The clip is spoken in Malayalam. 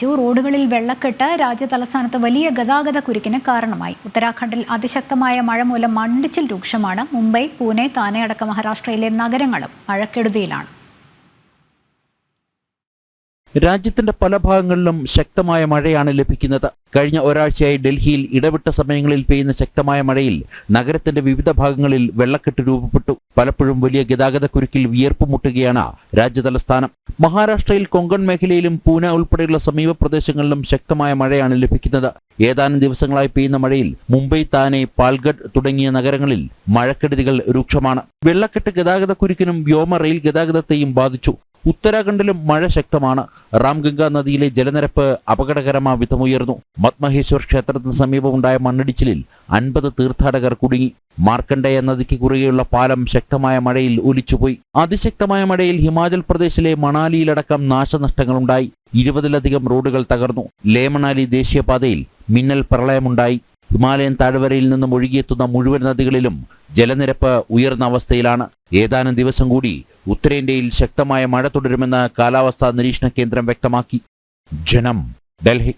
ബാധിച്ചു റോഡുകളിൽ വെള്ളക്കെട്ട് രാജ്യതലസ്ഥാനത്ത് വലിയ ഗതാഗത കുരുക്കിന് കാരണമായി. ഉത്തരാഖണ്ഡിൽ അതിശക്തമായ മഴ മൂലം മണ്ണിച്ചിൽ രൂക്ഷമാണ്. മുംബൈ പൂനെ താനെ അടക്കം മഹാരാഷ്ട്രയിലെ നഗരങ്ങളും മഴക്കെടുതിയിലാണ്. രാജ്യത്തിന്റെ പല ഭാഗങ്ങളിലും ശക്തമായ മഴയാണ് ലഭിക്കുന്നത്. കഴിഞ്ഞ ഒരാഴ്ചയായി ഡൽഹിയിൽ ഇടവിട്ട സമയങ്ങളിൽ പെയ്യുന്ന ശക്തമായ മഴയിൽ നഗരത്തിന്റെ വിവിധ ഭാഗങ്ങളിൽ വെള്ളക്കെട്ട് രൂപപ്പെട്ടു. പലപ്പോഴും വലിയ ഗതാഗത കുരുക്കിൽ വിയർപ്പ് മുട്ടുകയാണ് രാജ്യതലസ്ഥാനം മഹാരാഷ്ട്രയിൽ കൊങ്കൺ മേഖലയിലും പൂന ഉൾപ്പെടെയുള്ള സമീപ പ്രദേശങ്ങളിലും ശക്തമായ മഴയാണ് ലഭിക്കുന്നത്. ഏതാനും ദിവസങ്ങളായി പെയ്യുന്ന മഴയിൽ മുംബൈ താനെ പാൽഗഡ് തുടങ്ങിയ നഗരങ്ങളിൽ മഴക്കെടുതികൾ രൂക്ഷമാണ്. വെള്ളക്കെട്ട് ഗതാഗത കുരുക്കിനും വ്യോമ റെയിൽ ഗതാഗതത്തെയും ബാധിച്ചു. ഉത്തരാഖണ്ഡിലും മഴ ശക്തമാണ്. റാംഗംഗ നദിയിലെ ജലനിരപ്പ് അപകടകരമാ വിധമുയർന്നു. മത്മഹേശ്വർ ക്ഷേത്രത്തിന് സമീപമുണ്ടായ മണ്ണിടിച്ചിലിൽ അൻപത് തീർത്ഥാടകർ കുടുങ്ങി. മാർക്കണ്ഡേയ നദിക്ക് കുറുകെയുള്ള പാലം ശക്തമായ മഴയിൽ ഒലിച്ചുപോയി. അതിശക്തമായ മഴയിൽ ഹിമാചൽ പ്രദേശിലെ മണാലിയിലടക്കം നാശനഷ്ടങ്ങളുണ്ടായി. ഇരുപതിലധികം റോഡുകൾ തകർന്നു. ലേമണാലി ദേശീയപാതയിൽ മിന്നൽ പ്രളയമുണ്ടായി. ഹിമാലയൻ താഴ്വരയിൽ നിന്നും ഒഴുകിയെത്തുന്ന മുഴുവൻ നദികളിലും ജലനിരപ്പ് ഉയർന്ന അവസ്ഥയിലാണ്. ഏതാനും ദിവസം കൂടി ഉത്തരേന്ത്യയിൽ ശക്തമായ മഴ തുടരുമെന്ന് കാലാവസ്ഥാ നിരീക്ഷണ കേന്ദ്രം വ്യക്തമാക്കി. ജനം ഡൽഹി.